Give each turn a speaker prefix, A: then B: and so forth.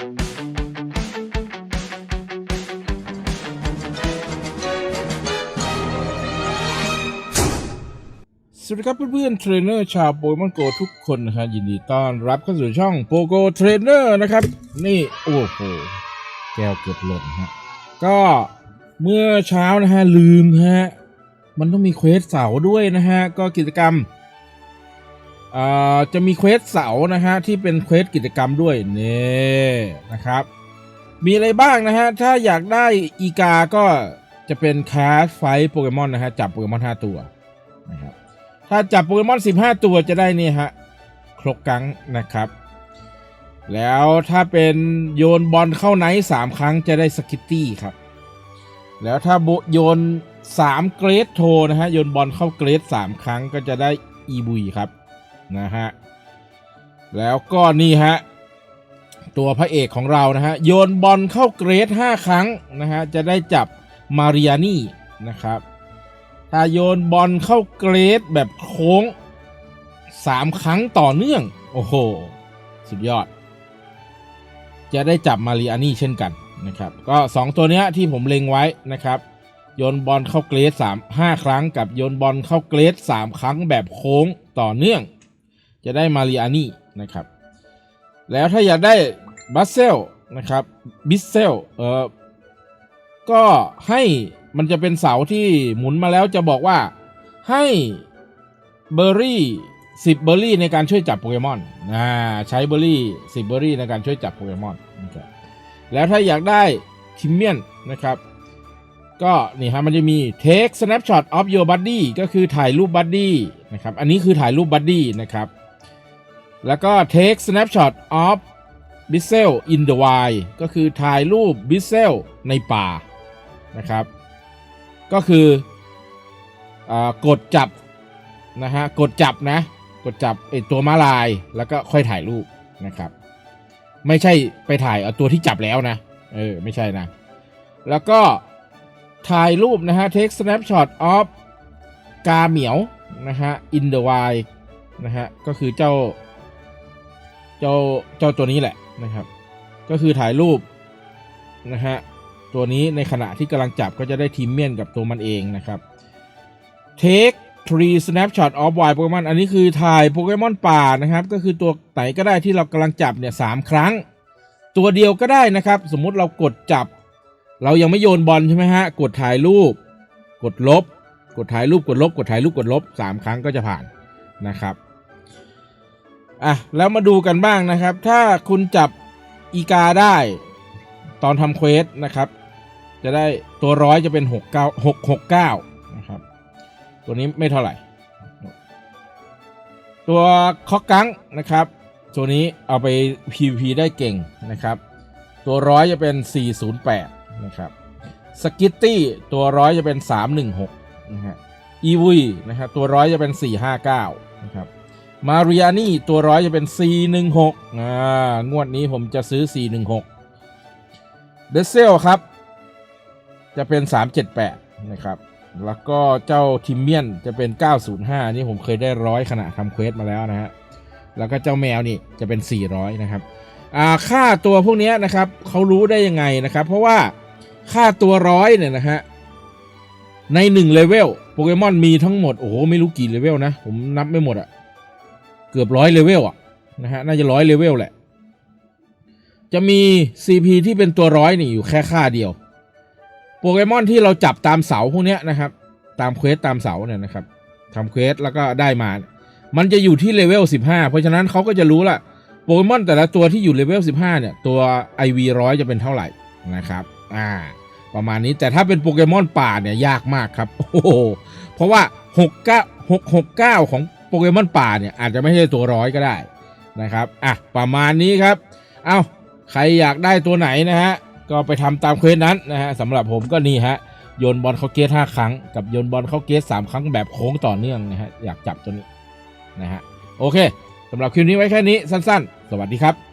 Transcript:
A: สวัสดีครับเพื่อนๆเทรนเนอร์ชาวโปเกมอนโกทุกคนนะครับยินดีต้อนรับเข้าสู่ช่องโปโกเทรนเนอร์นะครับ นี่ โอ้โห แก้วเกือบหล่นฮะก็เมื่อเช้านะฮะลืมฮะ มันต้องมีเควสเสาร์ด้วยนะฮะ ก็กิจกรรม จะมีเควสเสานะฮะที่เป็นเควสกิจกรรมด้วยนี่นะครับ มีอะไรบ้างนะฮะถ้าอยากได้อีกาก็จะเป็นแคสไฟโปเกมอนนะฮะจับโปเกมอน5ตัวนะครับถ้าจับโปเกมอน15 ตัวจะได้นี่ฮะครกกังนะครับ แล้วถ้าเป็นโยนบอลเข้าไนท์สามครั้งจะได้สกิตตี้ครับ แล้วถ้าโบโยน3เกรดโทนะฮะโยนบอลเข้าเกรด3 ครั้งก็จะได้อีบุยครับ นะฮะ แล้วก็นี่ฮะ ตัวพระเอกของเรานะฮะ โยนบอลเข้าเกรด 5 ครั้งนะฮะ จะได้จับมาริอานี่นะครับ ถ้าโยนบอลเข้าเกรดแบบโค้งสามครั้งต่อเนื่อง โอ้โห สุดยอด จะได้จับมาริอานี่เช่นกันนะครับ ก็ 2 ตัวเนี้ยที่ผมเล็งไว้นะครับโยนบอลเข้าเกรด3 5 ครั้งกับโยนบอลเข้าเกรด3 ครั้งแบบโค้งต่อเนื่อง จะได้มาริอานี่นะครับ แล้วถ้าอยากได้บัสเซลนะครับบิสเซลเออก็ให้มันจะเป็นเสาที่หมุนมาแล้วจะบอกว่าให้เบอร์รี่สิบเบอร์รี่ในการช่วยจับโปเกมอนอ่าใช้เบอร์รี่สิบเบอร์รี่ในการช่วยจับโปเกมอนนะครับแล้วถ้าอยากได้ทิมเมียนนะครับ ก็นี่ฮะมันจะมี take snapshot of your buddy ก็คือถ่ายรูปบัดดี้นะครับ อันนี้คือถ่ายรูปบัดดี้นะครับ แล้วก็ take snapshot of b i s s e l in the wild ก็คือถ่ายรูป b i s s e l ในป่านะครับ ก็คืออกดจับนะฮะกดจับนะ กดจับไอตัวม้าลายแล้วก็ค่อยถ่ายรูปนะครับ ไม่ใช่ไปถ่ายเอาตัวที่จับแล้วนะ เออ ไม่ใช่นะ แล้วก็ถ่ายรูปนะฮะ take snapshot of กาเหมียวนะฮะ in the wild นะฮะ ก็คือเจ้า เจ้าเจ้าตัวนี้แหละนะครับ ก็คือถ่ายรูปนะฮะตัวนี้ในขณะที่กำลังจับก็จะได้ทีมเมียนกับตัวมันเองนะครับ Take three snapshot of wild Pokemon อันนี้คือถ่ายโปเกมอนป่านะครับ ก็คือตัวไหนก็ได้ที่เรากำลังจับเนี่ยสามครั้ง ตัวเดียวก็ได้นะครับ สมมุติเรากดจับ เรายังไม่โยนบอลใช่ไหมฮะ กดถ่ายรูป กดลบ กดถ่ายรูปกดลบ กดถ่ายรูปกดลบสามครั้งก็จะผ่านนะครับ อะแล้วมาดูกันบ้างนะครับ ถ้าคุณจับอีกาได้ตอนทำเควสนะครับ จะได้ตัวร้อยจะเป็นหกเก้าหกหกเก้านะครับ ตัวนี้ไม่เท่าไหร่ ตัวคอกกังนะครับ ตัวนี้เอาไป PVP ได้เก่งนะครับ ตัวร้อยจะเป็น 408 นะครับสกิตตี้ตัวร้อยจะเป็น 316 นะฮะอีวีนะครับตัวร้อยจะเป็น 459 นะครับ มาริอานี่ตัวร้อยจะเป็น 416อ่างวดนี้ผมจะซื้อ 416 เดซเซลครับ จะเป็น 378 นะครับ แล้วก็เจ้าทิมเมียนจะเป็น 905 นี่ผมเคยได้ร้อยขณะทำเควสมาแล้วนะฮะ แล้วก็เจ้าแมวนี่จะเป็น 400 นะครับ อ่า ค่าตัวพวกนี้นะครับเขารู้ได้ยังไงนะครับ เพราะว่าค่าตัวร้อยเนี่ยนะฮะใน1เลเวลโปเกมอนมีทั้งหมด โอ้โห ไม่รู้กี่เลเวลนะ ผมนับไม่หมดอะ เกือบร้อยเลเวลอะนะฮะน่าจะร้อยเลเวลแหละ จะมี CP ที่เป็นตัวร้อยนี่อยู่แค่ค่าเดียว โปเกมอนที่เราจับตามเสาพวกเนี้ยนะครับ ตามเควสตามเสาเนี่ยนะครับทำเควสแล้วก็ได้มา มันจะอยู่ที่เลเวล15 เพราะฉะนั้นเขาก็จะรู้ละโปเกมอนแต่ละตัวที่อยู่เลเวล15 เนี่ย ตัว IV ร้อยจะเป็นเท่าไหร่นะครับ อ่า ประมาณนี้แต่ถ้าเป็นโปเกมอนป่าเนี่ยยากมากครับ โอ้โห เพราะว่า 69 669 ของ โปเกมอนป่าเนี่ยอาจจะไม่ใช่ตัวร้อยก็ได้นะครับอะประมาณนี้ครับ เอ้าใครอยากได้ตัวไหนนะฮะก็ไปทำตามเควสนั้นนะฮะสำหรับผมก็นี่ฮะโยนบอลเข้าเกสห้าครั้ง กับโยนบอลเข้าเกสสามครั้งแบบโค้งต่อเนื่องนะฮะอยากจับตัวนี้นะฮะโอเคสำหรับคลิปนี้ไว้แค่นี้สั้น ๆ สวัสดีครับ